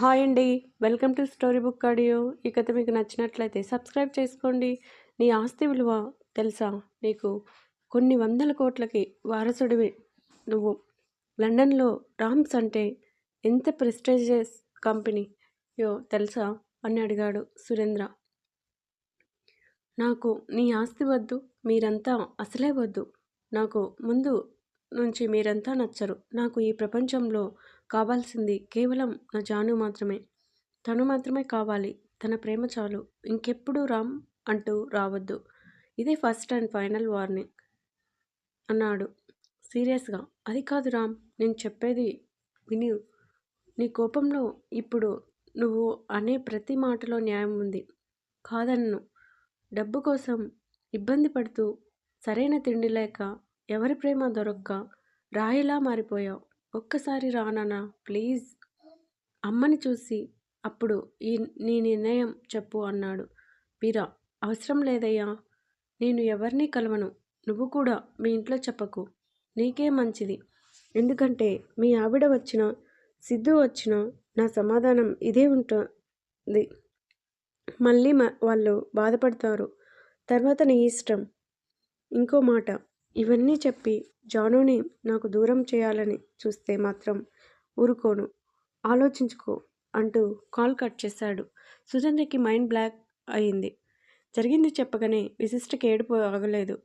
Hi అండి. Welcome to story book audio. ఈ కథ మీకు నచ్చినట్లయితే సబ్స్క్రైబ్ చేసుకోండి. నీ ఆస్తి విలువ తెలుసా? నీకు కొన్ని వందల కోట్లకి వారసుడివి నువ్వు. లండన్లో రామ్స్ అంటే ఎంత ప్రెస్టేజియస్ కంపెనీయో తెలుసా? అని అడిగాడు సురేంద్ర. నాకు నీ ఆస్తి వద్దు మీరంతా అసలే వద్దు. నాకు ముందు నుంచి మీరంతా నచ్చరు. నాకు ఈ ప్రపంచంలో కావాల్సింది కేవలం నా జాను మాత్రమే. తను మాత్రమే కావాలి. తన ప్రేమ చాలు. ఇంకెప్పుడు రామ్ అంటూ రావద్దు. ఇదే ఫస్ట్ అండ్ ఫైనల్ వార్నింగ్ అన్నాడు. సీరియస్గా. అది కాదు రామ్. నేను చెప్పేది విని. నీ కోపంలో ఇప్పుడు నువ్వు అనే ప్రతి మాటలో న్యాయం ఉంది. కాదన్ను. డబ్బు కోసం ఇబ్బంది పడుతూ సరైన తిండి లేక ఎవరి ప్రేమ దొరక్క రాయిలా మారిపోయావు. ఒక్కసారి రానన్నా ప్లీజ్ అమ్మని చూసి అప్పుడు ఈ నీ నిర్ణయం చెప్పు అన్నాడు. వీరా అవసరం లేదయ్యా. నేను ఎవరిని కలవను. నువ్వు కూడా మీ ఇంట్లో చెప్పకు. నీకే మంచిది. ఎందుకంటే మీ ఆవిడ వచ్చిన సిద్ధు వచ్చిన నా సమాధానం ఇదే ఉంటుంది. మళ్ళీ వాళ్ళు బాధపడతారు. తర్వాత నీ ఇష్టం. ఇంకో మాట. ఇవన్నీ చెప్పి జానుని నాకు దూరం చేయాలని చూస్తే మాత్రం ఊరుకోను. ఆలోచించుకో అంటూ కాల్ కట్ చేశాడు. సుజన్యకి మైండ్ బ్లాక్ అయింది. జరిగింది చెప్పగానే విశిష్టకి ఏడుపు ఆగలేదు.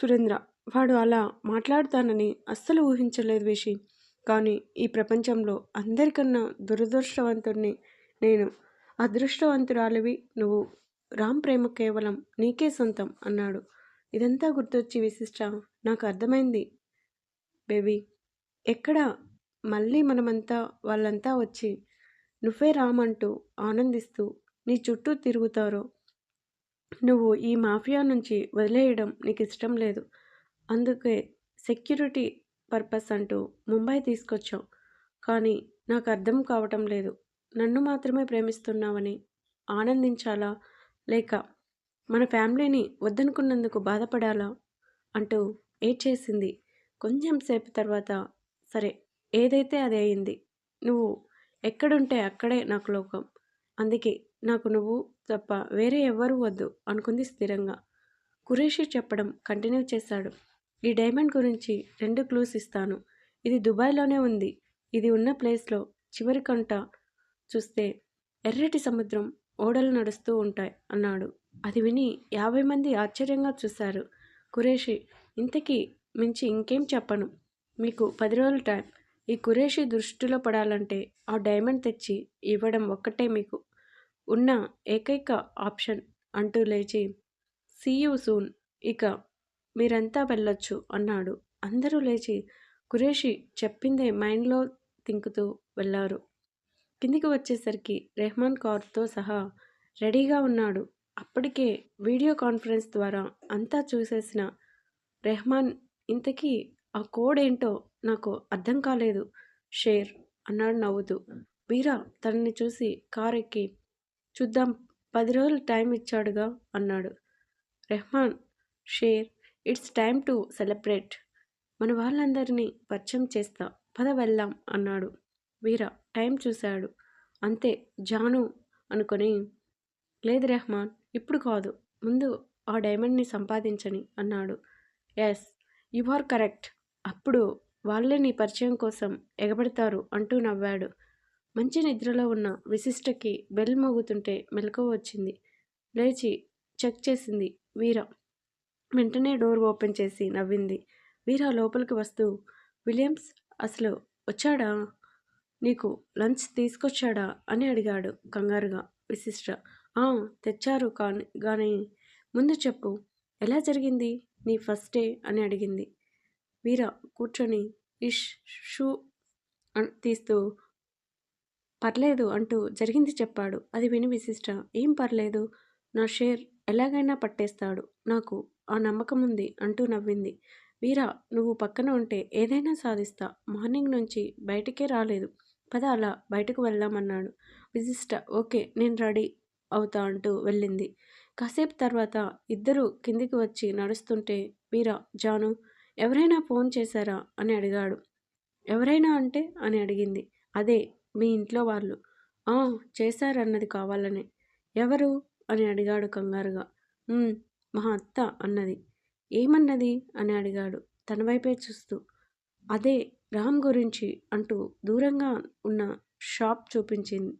సురేంద్ర వాడు అలా మాట్లాడుతానని అస్సలు ఊహించలేదు విషి. కానీ ఈ ప్రపంచంలో అందరికన్నా దురదృష్టవంతుడిని నేను. అదృష్టవంతురాలివి నువ్వు. రామ్ ప్రేమ కేవలం నీకే సొంతం అన్నాడు. ఇదంతా గుర్తొచ్చి విశిష్ట నాకు అర్థమైంది. బేబీ ఎక్కడ? మళ్ళీ మనమంతా వాళ్ళంతా వచ్చి నువ్వే రామంటూ ఆనందిస్తూ నీ చుట్టూ తిరుగుతారో. నువ్వు ఈ మాఫియా నుంచి వదిలేయడం నీకు ఇష్టం లేదు. అందుకే సెక్యూరిటీ పర్పస్ అంటూ ముంబై తీసుకొచ్చావు కానీ నాకు అర్థం కావటం లేదు. నన్ను మాత్రమే ప్రేమిస్తున్నావని ఆనందించాలా? లేక మన ఫ్యామిలీని వద్దనుకున్నందుకు బాధపడాలా? అంటూ ఏడ్చేసింది. కొంచెం సేపు తర్వాత సరే ఏదైతే అది అయింది నువ్వు ఎక్కడుంటే అక్కడే నాకు లోకం. అందుకే నాకు నువ్వు తప్ప వేరే ఎవ్వరూ వద్దు అనుకుంది స్థిరంగా. కురేషి చెప్పడం కంటిన్యూ చేశాడు. ఈ డైమండ్ గురించి రెండు క్లూస్ ఇస్తాను. ఇది దుబాయ్లోనే ఉంది. ఇది ఉన్న ప్లేస్లో చివరి కంట చూస్తే ఎర్రటి సముద్రం ఓడలు నడుస్తూ ఉంటాయి అన్నాడు. అది విని యాభై మంది ఆశ్చర్యంగా చూశారు. కురేషి ఇంతకీ మించి ఇంకేం చెప్పను. మీకు పది రోజుల టైం. ఈ కురేషి దృష్టిలో పడాలంటే ఆ డైమండ్ తెచ్చి ఇవ్వడం ఒక్కటే మీకు. ఉన్న ఏకైక ఆప్షన్ అంటూ లేచి సీయూ సూన్. ఇక మీరంతా వెళ్ళొచ్చు అన్నాడు. అందరూ లేచి కురేషి చెప్పిందే మైండ్లో తింకుతూ వెళ్ళారు కిందికి వచ్చేసరికి రెహమాన్ కార్తో సహా రెడీగా ఉన్నాడు. అప్పటికే వీడియో కాన్ఫరెన్స్ ద్వారా అంతా చూసేసిన రెహమాన్ ఇంతకీ ఆ కోడ్ ఏంటో నాకు అర్థం కాలేదు. షేర్ అన్నాడు నవ్వుతూ. వీరా తనని చూసి కార్ ఎక్కి చూద్దాం పది రోజులు టైం ఇచ్చాడుగా అన్నాడు. Rehman Sher it's time to celebrate. మన వాళ్ళందరినీ పరిచయం చేస్తా. పద వెళ్దాం అన్నాడు. వీరా టైం చూశాడు. అంతే జాను అనుకొని. లేదు రెహమాన్ ఇప్పుడు కాదు. ముందు ఆ డైమండ్ని సంపాదించని అన్నాడు. Yes you are correct. అప్పుడు వాళ్ళే నీ పరిచయం కోసం ఎగబడతారు అంటూ నవ్వాడు. మంచి నిద్రలో ఉన్న విశిష్టకి బెల్ మోగుతుంటే మెలకువ వచ్చింది. లేచి చెక్ చేసింది వీర. వెంటనే డోర్ ఓపెన్ చేసి నవ్వింది. వీర లోపలికి వస్తూ విలియమ్స్ అసలు వచ్చాడా? నీకు లంచ్ తీసుకొచ్చాడా? అని అడిగాడు కంగారుగా విశిష్ట. తెచ్చారు కానీ కానీ ముందు చెప్పు ఎలా జరిగింది? నీ ఫస్ట్ డే అని అడిగింది. వీరా కూర్చొని ఇష్ షూ తీస్తూ పర్లేదు అంటూ జరిగింది చెప్పాడు. అది విని విశిష్ట ఏం పర్లేదు? నా షేర్ ఎలాగైనా పట్టేస్తాడు. నాకు ఆ నమ్మకం ఉంది అంటూ నవ్వింది. వీరా నువ్వు పక్కన ఉంటే ఏదైనా సాధిస్తా. మార్నింగ్ నుంచి బయటికే రాలేదు. పద అలా బయటకు వెళ్దామన్నాడు. విశిష్ట ఓకే నేను రెడీ. అవుతా అంటూ వెళ్ళింది. కాసేపు తర్వాత ఇద్దరు కిందికి వచ్చి నడుస్తుంటే వీరా జాను ఎవరైనా ఫోన్ చేశారా? అని అడిగాడు. ఎవరైనా అంటే? అని అడిగింది. అదే మీ ఇంట్లో వాళ్ళు. ఆ చేశారన్నది కావాలని. ఎవరు? అని అడిగాడు కంగారుగా. మా అత్త అన్నది. ఏమన్నది? అని అడిగాడు. తన వైపే చూస్తూ. అదే రామ్ గురించి అంటూ దూరంగా ఉన్న షాప్ చూపించింది.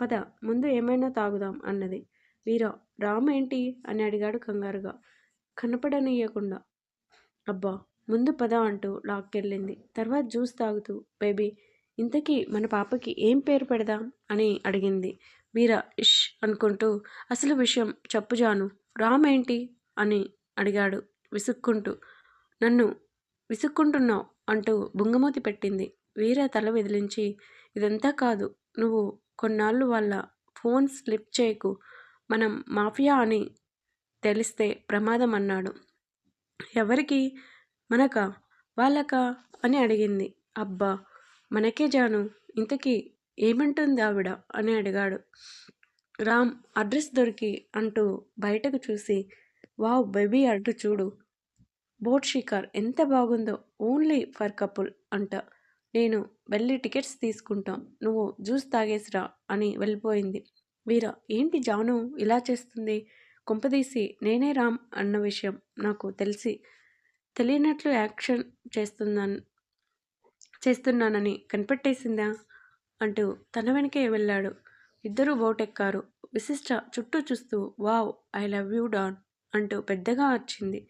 పద ముందు ఏమైనా తాగుదాం అన్నది. వీరా రామ్ ఏంటి అని అడిగాడు కంగారుగా. కనపడనీయకుండా. అబ్బా ముందు పద అంటూ లాక్కెళ్ళింది. తర్వాత జ్యూస్ తాగుతూ బేబీ ఇంతకీ మన పాపకి ఏం పేరు పెడదాం? అని అడిగింది. వీరా ఇష్ అనుకుంటూ అసలు విషయం చెప్పుజాను రామ్ ఏంటి అని అడిగాడు విసుక్కుంటూ. నన్ను విసుక్కుంటున్నావు? అంటూ బుంగమూతి పెట్టింది. వీర తల విదిలించి ఇదంతా కాదు నువ్వు కొన్నాళ్ళు వాళ్ళ ఫోన్ స్లిప్ చేయకు. మనం మాఫియా అని తెలిస్తే ప్రమాదం అన్నాడు. ఎవరికి? మనకా? వాళ్ళకా? అని అడిగింది. అబ్బా! మనకే జాను. ఇంతకీ ఏమంటుంది ఆవిడ? అని అడిగాడు. రామ్ అడ్రస్ దొరికి అంటూ బయటకు చూసి వావ్ బేబీ అడ్డు చూడు. బోట్ షికార్ ఎంత బాగుందో. ఓన్లీ ఫర్ కపుల్ అంట. నేను వెళ్ళి టికెట్స్ తీసుకుంటాం. నువ్వు జ్యూస్ తాగేసిరా అని వెళ్ళిపోయింది. వీర ఏంటి జాను? ఇలా చేస్తుంది? కుంపదీసి నేనే రామ్ అన్న విషయం నాకు తెలిసి తెలియనట్లు యాక్షన్ చేస్తున్నాను చేస్తున్నానని కనిపెట్టేసిందా? అంటూ తన వెనకే వెళ్ళాడు. ఇద్దరూ బోటెక్కారు. విశిష్ట చుట్టూ చూస్తూ wow I love you Don అంటూ పెద్దగా వచ్చింది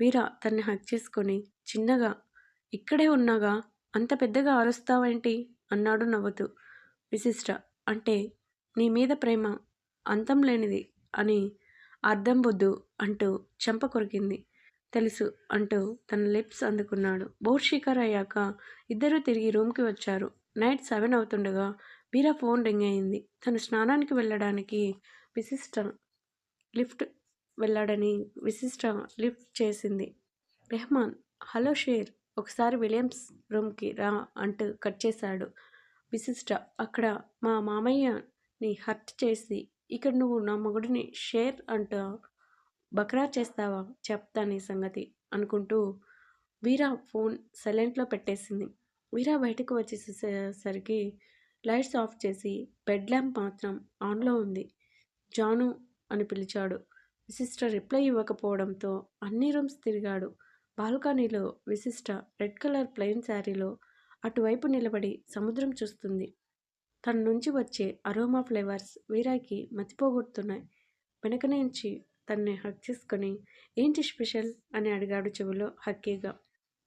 వీర తన్ని హక్ చేసుకొని చిన్నగా ఇక్కడే ఉన్నాగా? అంత పెద్దగా అరుస్తావేంటి? అన్నాడు నవ్వుతూ. విశిష్ట. అంటే నీ మీద ప్రేమ అంతం లేనిది అని అర్థం బొద్దు అంటూ చెంప కొరికింది. తెలుసు అంటూ తన లిప్స్ అందుకున్నాడు. బోట్ షికార్ అయ్యాక ఇద్దరూ తిరిగి రూమ్కి వచ్చారు. నైట్ సెవెన్ అవుతుండగా వీరా ఫోన్ రింగ్ అయింది. తను స్నానానికి వెళ్ళడానికి విశిష్ట లిఫ్ట్ వెళ్ళాడని విశిష్ట లిఫ్ట్ చేసింది. రెహమాన్ హలో షేర్. ఒకసారి విలియమ్స్ రూమ్కి రా అంటూ కట్ చేశాడు. విశిష్ట అక్కడ మా మామయ్యని హర్ట్ చేసి ఇక్కడ నువ్వు నా మొగుడిని షేర్ అంటూ బక్రా చేస్తావా చెప్తా నీ సంగతి అనుకుంటూ వీరా ఫోన్ సైలెంట్లో పెట్టేసింది. వీరా బయటకు వచ్చేసేసరికి లైట్స్ ఆఫ్ చేసి బెడ్ ల్యాంప్ మాత్రం ఆన్లో ఉంది. జాను అని పిలిచాడు. విశిష్ట రిప్లై ఇవ్వకపోవడంతో అన్ని రూమ్స్ తిరిగాడు. బాల్కనీలో విశిష్ట రెడ్ కలర్ ప్లెయిన్ శారీలో అటువైపు నిలబడి సముద్రం చూస్తుంది. తన నుంచి వచ్చే అరోమా ఫ్లేవర్స్ వీరాకి మతిపోగొడుతున్నాయి. వెనక నుంచి తన్ని హక్ చేసుకొని ఏంటి స్పెషల్? అని అడిగాడు చెవిలో హక్కీగా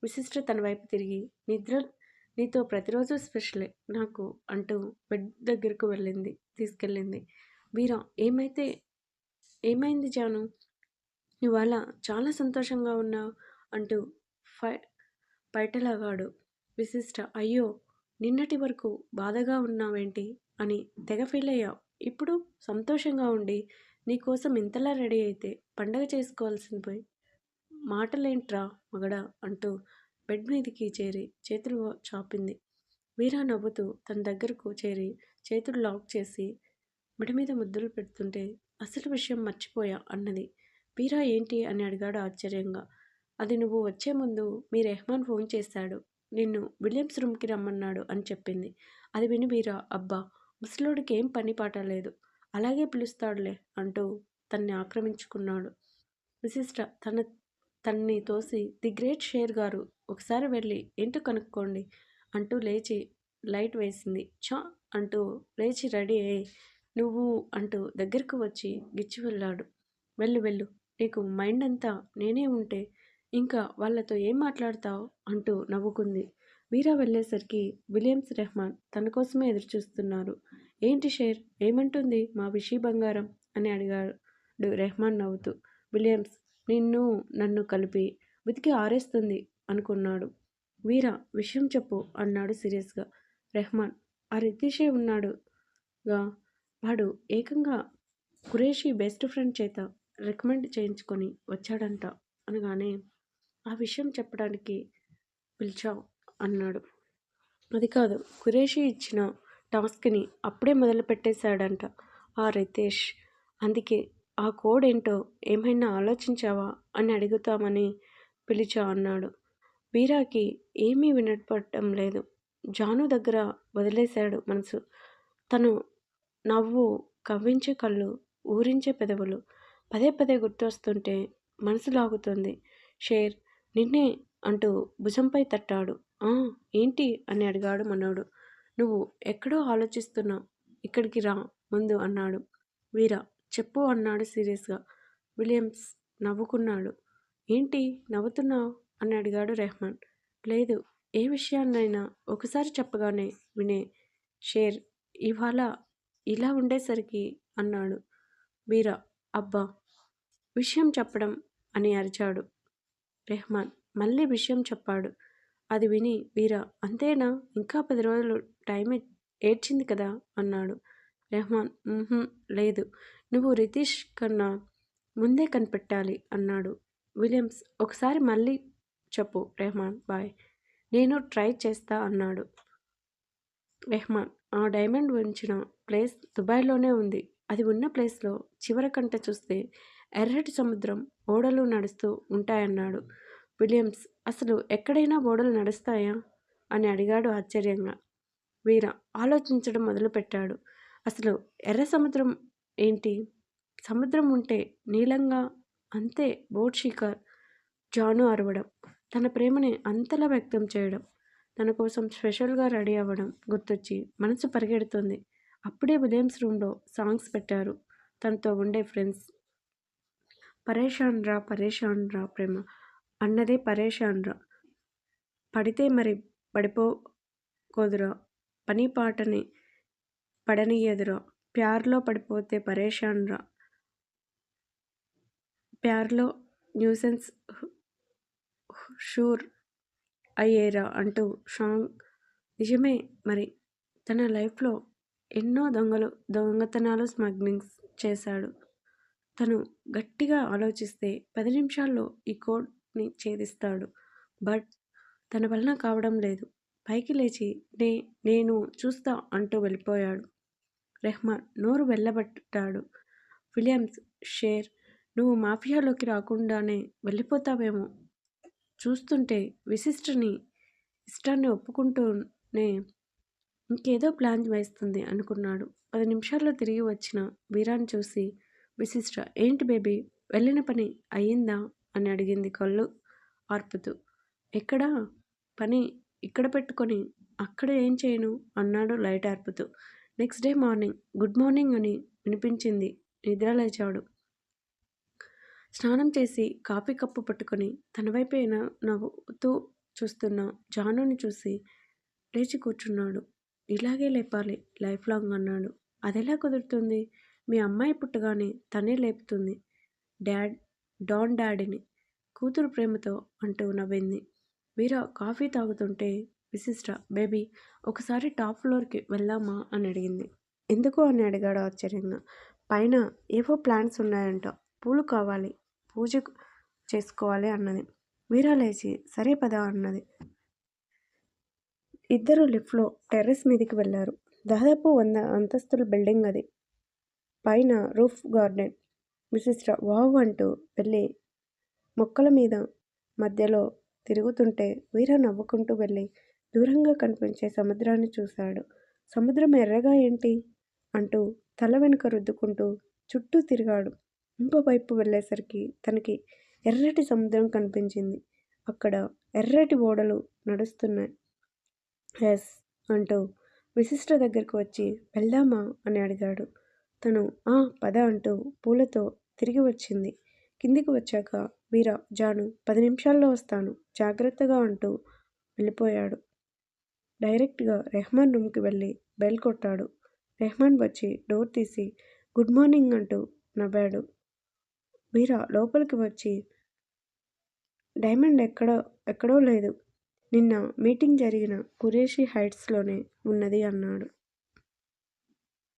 విశిష్ట తన వైపు తిరిగి నిద్ర నీతో ప్రతిరోజు స్పెషలే నాకు అంటూ బెడ్ దగ్గరకు వెళ్ళింది తీసుకెళ్ళింది. వీరా ఏమైతే ఏమైంది జాను? ఇవాళ చాలా సంతోషంగా ఉన్నావు. అంటూ ఫై పైటలాగాడు. విశిష్ట అయ్యో నిన్నటి వరకు బాధగా ఉన్నావేంటి? అని తెగ ఫీల్ అయ్యావు. ఇప్పుడు సంతోషంగా ఉండి నీకోసం ఇంతలా రెడీ అయితే పండగ చేసుకోవాల్సింది పోయి. మాటలేంట్రా మగడా? అంటూ బెడ్ మీదకి చేరి చేతులు చాపింది. వీరా నవ్వుతూ తన దగ్గరకు చేరి చేతులు లాక్ చేసి మెడ మీద ముద్దులు పెడుతుంటే అసలు విషయం మర్చిపోయా అన్నది. వీరా ఏంటి? అని అడిగాడు ఆశ్చర్యంగా. అది నువ్వు వచ్చే ముందు మీ రెహమాన్ ఫోన్ చేశాడు. నిన్ను విలియమ్స్ రూమ్కి రమ్మన్నాడు అని చెప్పింది. అది విని మీరా అబ్బా! ముసలోడికి ఏం పని పాట లేదు. అలాగే పిలుస్తాడులే అంటూ తన్ని ఆక్రమించుకున్నాడు. విశిష్ట తన తన్ని తోసి ది గ్రేట్ షేర్ గారు ఒకసారి వెళ్ళి ఏంటో కనుక్కోండి అంటూ లేచి లైట్ వేసింది. చా అంటూ లేచి రెడీ అయ్యి నువ్వు అంటూ దగ్గరకు వచ్చి గిచ్చి వెళ్ళాడు. వెళ్ళు వెళ్ళు. నీకు మైండ్ అంతా నేనే ఉంటే ఇంకా వాళ్ళతో ఏం మాట్లాడతావు? అంటూ నవ్వుకుంది. వీరా వెళ్ళేసరికి విలియమ్స్ రెహమాన్ తన కోసమే ఎదురుచూస్తున్నారు. ఏంటి షేర్? ఏమంటుంది మా విషి బంగారం? అని అడిగాడు రెహమాన్ నవ్వుతూ. విలియమ్స్ నిన్ను నన్ను కలిపి ఉతికి ఆరేస్తుంది అనుకున్నాడు. వీర విషయం చెప్పు అన్నాడు సీరియస్గా. రెహమాన్ ఆ రితీషే ఉన్నాడుగా? వాడు ఏకంగా కురేషి బెస్ట్ ఫ్రెండ్ చేత రికమెండ్ చేయించుకొని వచ్చాడంట అనగానే ఆ విషయం చెప్పడానికి పిలిచావు అన్నాడు. అది కాదు కురేషి ఇచ్చిన టాస్క్ని అప్పుడే మొదలు పెట్టేశాడంట ఆ రితేష్. అందుకే ఆ కోడ్ ఏంటో ఏమైనా ఆలోచించావా అని అడుగుతామని పిలిచా అన్నాడు. వీరాకి ఏమీ వినపడటం లేదు. జాను దగ్గర వదిలేశాడు మనసు. తను నవ్వు కవ్వించే కళ్ళు ఊరించే పెదవులు పదే పదే గుర్తొస్తుంటే మనసు లాగుతుంది. షేర్ నిన్నే అంటూ భుజంపై తట్టాడు. "ఆ, ఏంటి? అని అడిగాడు మనోడు. నువ్వు ఎక్కడో ఆలోచిస్తున్నావు ఇక్కడికి రా ముందు అన్నాడు. వీరా చెప్పు అన్నాడు సీరియస్గా. విలియమ్స్ నవ్వుకున్నాడు. ఏంటి? నవ్వుతున్నావు? అని అడిగాడు రెహమాన్. లేదు ఏ విషయాన్నైనా ఒకసారి చెప్పగానే వినే షేర్ ఇవాళ ఇలా ఉండేసరికి అన్నాడు. వీరా అబ్బా! విషయం చెప్పడం అని అరిచాడు. రెహమాన్ మళ్ళీ విషయం చెప్పాడు. అది విని వీరా అంతేనా? ఇంకా పది రోజులు టైం ఏడ్చింది కదా? అన్నాడు. రెహమాన్ లేదు. నువ్వు రితీష్ కన్నా ముందే కనిపెట్టాలి అన్నాడు. విలియమ్స్ ఒకసారి మళ్ళీ చెప్పు రెహమాన్ బాయ్. నేను ట్రై చేస్తా అన్నాడు. రెహమాన్ ఆ డైమండ్ ఉంచిన ప్లేస్ దుబాయ్లోనే ఉంది. అది ఉన్న ప్లేస్లో చివరి కంట చూస్తే ఎర్రటి సముద్రం ఓడలు నడుస్తూ ఉంటాయన్నాడు. విలియమ్స్ అసలు ఎక్కడైనా ఓడలు నడుస్తాయా? అని అడిగాడు ఆశ్చర్యంగా. వీర ఆలోచించడం మొదలుపెట్టాడు. అసలు ఎర్ర సముద్రం ఏంటి? సముద్రం ఉంటే నీలంగా అంతే బోట్ షికార్. జాను అరవడం తన ప్రేమని అంతలా వ్యక్తం చేయడం తన కోసం స్పెషల్గా రెడీ అవ్వడం గుర్తొచ్చి మనసు పరిగెడుతుంది. అప్పుడే విలియమ్స్ రూమ్లో సాంగ్స్ పెట్టారు. తనతో ఉండే ఫ్రెండ్స్ పరేషాన్ రా పరేషాన్ రా ప్రేమ. అన్నదే పరేషాన్ రా పడితే మరి పడిపోకోదురా. పని పాటని పడనియదురా. ప్యార్లో పడిపోతే పరేషాన్ రా ప్యార్లో న్యూసెన్స్ షూర్ అయ్యేరా అంటూ షాంగ్. నిజమే మరి తన లైఫ్లో ఎన్నో దొంగలు దొంగతనాలు స్మగ్లింగ్స్ చేశాడు. తను గట్టిగా ఆలోచిస్తే పది నిమిషాల్లో ఈ కోడ్ని ఛేదిస్తాడు. బట్ తన వలన కావడం లేదు. పైకి లేచి నే నేను చూస్తా అంటూ వెళ్ళిపోయాడు. రెహమాన్ నోరు వెళ్ళబట్టాడు. విలియమ్స్ షేర్ నువ్వు మాఫియాలోకి రాకుండానే వెళ్ళిపోతావేమో చూస్తుంటే విశిష్టని ఇష్టాన్ని ఒప్పుకుంటూనే ఇంకేదో ప్లాన్ వేస్తుంది అనుకున్నాడు. పది నిమిషాల్లో తిరిగి వచ్చిన వీరాన్ని చూసి విశిష్ట ఏంటి బేబీ? వెళ్ళిన పని అయ్యిందా? అని అడిగింది కళ్ళు ఆర్పుతూ. ఎక్కడా? పని ఇక్కడ పెట్టుకొని అక్కడ ఏం చేయను? అన్నాడు light ఆర్పుతూ. Next day morning good morning అని వినిపించింది నిద్ర లేచాడు. స్నానం చేసి కాఫీ కప్పు పట్టుకొని తన వైపే నవ్వుతూ చూస్తున్న జానుని చూసి లేచి కూర్చున్నాడు. ఇలాగే లేపాలి లైఫ్ లాంగ్ అన్నాడు. అదెలా కుదురుతుంది? మీ అమ్మాయి పుట్టగానే తనే లేపుతుంది. డాడ్ డాన్ డాడీని కూతురు ప్రేమతో అంటూ నవ్వింది. వీరా కాఫీ తాగుతుంటే విశిష్ట బేబీ ఒకసారి టాప్ ఫ్లోర్కి వెళ్దామా అని అడిగింది. ఎందుకు అని అడిగాడు ఆశ్చర్యంగా. పైన ఏవో ప్లాన్స్ ఉన్నాయంట. పూలు కావాలి పూజ చేసుకోవాలి అన్నది. వీరా లేచి సరే పదా అన్నది. ఇద్దరు లిఫ్ట్లో టెర్రస్ మీదకి వెళ్ళారు. దాదాపు వంద అంతస్తుల బిల్డింగ్ అది. పైన రూఫ్ గార్డెన్. విశిష్ట వావ్ అంటూ వెళ్ళి మొక్కల మీద మధ్యలో తిరుగుతుంటే వీర నవ్వుకుంటూ వెళ్ళి దూరంగా కనిపించే సముద్రాన్ని చూశాడు. సముద్రం ఎర్రగా ఏంటి? అంటూ తల వెనుక రుద్దుకుంటూ చుట్టూ తిరిగాడు. ఇంకోవైపు వెళ్ళేసరికి తనకి ఎర్రటి సముద్రం కనిపించింది. అక్కడ ఎర్రటి ఓడలు నడుస్తున్నాయి. ఎస్ అంటూ విశిష్ట దగ్గరకు వచ్చి వెళ్దామా అని అడిగాడు. తను ఆ పద అంటూ పూలతో తిరిగి వచ్చింది. కిందికి వచ్చాక వీర జాను పది నిమిషాల్లో వస్తాను. జాగ్రత్తగా అంటూ వెళ్ళిపోయాడు. డైరెక్ట్గా రెహమాన్ రూమ్కి వెళ్ళి బెల్ కొట్టాడు. రెహమాన్ వచ్చి డోర్ తీసి గుడ్ మార్నింగ్ అంటూ నవ్వాడు. వీర లోపలికి వచ్చి డైమండ్ ఎక్కడో ఎక్కడో లేదు. నిన్న మీటింగ్ జరిగిన కురేషి హైట్స్లోనే ఉన్నది అన్నాడు.